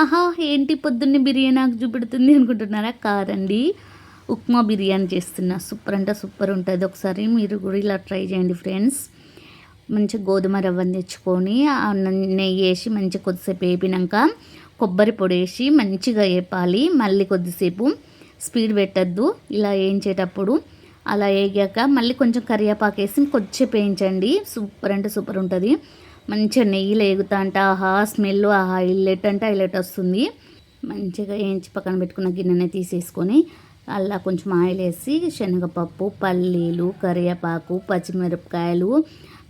ఆహా ఏంటి పొద్దున్నే బిర్యానీ నాకు చూపెడుతుంది అనుకుంటున్నారా? కాదండి. ఉప్మా బిర్యానీ చేస్తున్నా. సూపర్ అంటే సూపర్ ఉంటుంది. ఒకసారి మీరు కూడా ఇలా ట్రై చేయండి ఫ్రెండ్స్. మంచి గోధుమ రవ్వని తెచ్చుకొని నెయ్యి వేసి మంచిగా కొద్దిసేపు వేపినాక కొబ్బరి పొడి వేసి మంచిగా వేపాలి. మళ్ళీ కొద్దిసేపు స్పీడ్ పెట్టద్దు. ఇలా వేయించేటప్పుడు అలా వేగాక మళ్ళీ కొంచెం కరివేపాకు వేసి కొద్దిసేపు వేయించండి. సూపర్ అంటే సూపర్ ఉంటుంది. మంచిగా నెయ్యిలో ఎగుతా అంటే ఆహా స్మెల్ ఆహా ఇల్లెట్ అంటే హైలెట్ వస్తుంది. మంచిగా వేయించి పక్కన పెట్టుకున్న గిన్నెనే తీసేసుకొని అలా కొంచెం ఆయిల్ వేసి శనగపప్పు పల్లీలు కరివేపాకు పచ్చిమిరపకాయలు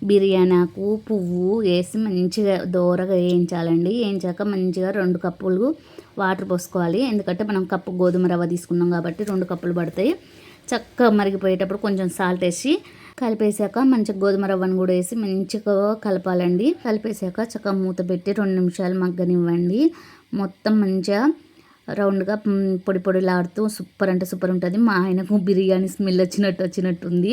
బిర్యానాకు పువ్వు వేసి మంచిగా దోరగా వేయించాలండి. వేయించాక మంచిగా రెండు కప్పులు వాటర్ పోసుకోవాలి. ఎందుకంటే మనం కప్పు గోధుమ రవ్వ తీసుకున్నాం కాబట్టి రెండు కప్పులు పడతాయి. చక్కగా మరిగిపోయేటప్పుడు కొంచెం సాల్ట్ వేసి కలిపేసాక మంచిగా గోధుమ రవ్వను కూడా వేసి మంచిగా కలపాలండి. కలిపేసాక చక్కగా మూత పెట్టి రెండు నిమిషాలు మగ్గనివ్వండి. మొత్తం మంచిగా రౌండ్గా పొడి పొడిలాడుతూ సూపర్ అంటే సూపర్ ఉంటుంది. మా ఆయనకు బిర్యానీ స్మెల్ వచ్చినట్టు వచ్చినట్టు ఉంది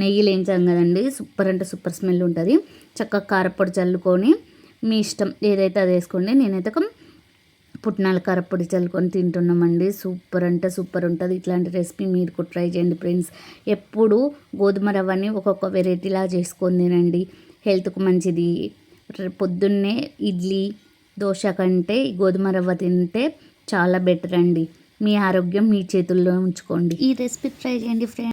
నెయ్యి లేంచాం కదండి సూపర్ అంటే సూపర్ స్మెల్ ఉంటుంది. చక్కగా కారపొడి చల్లుకొని మీ ఇష్టం ఏదైతే అది వేసుకోండి. నేనైతే పుట్నాల కారపొడి చల్లుకొని తింటున్నామండి. సూపర్ అంటే సూపర్ ఉంటుంది. ఇట్లాంటి రెసిపీ మీరు కూడా ట్రై చేయండి ఫ్రెండ్స్. ఎప్పుడు గోధుమ రవ్వని ఒక్కొక్క వెరైటీలా చేసుకొని తినండి. హెల్త్కు మంచిది. పొద్దున్నే ఇడ్లీ దోశ కంటే గోధుమ రవ్వ తింటే చాలా బెటర్ అండి. మీ ఆరోగ్యం మీ చేతుల్లో ఉంచుకోండి. ఈ రెసిపీ ట్రై చేయండి ఫ్రెండ్స్.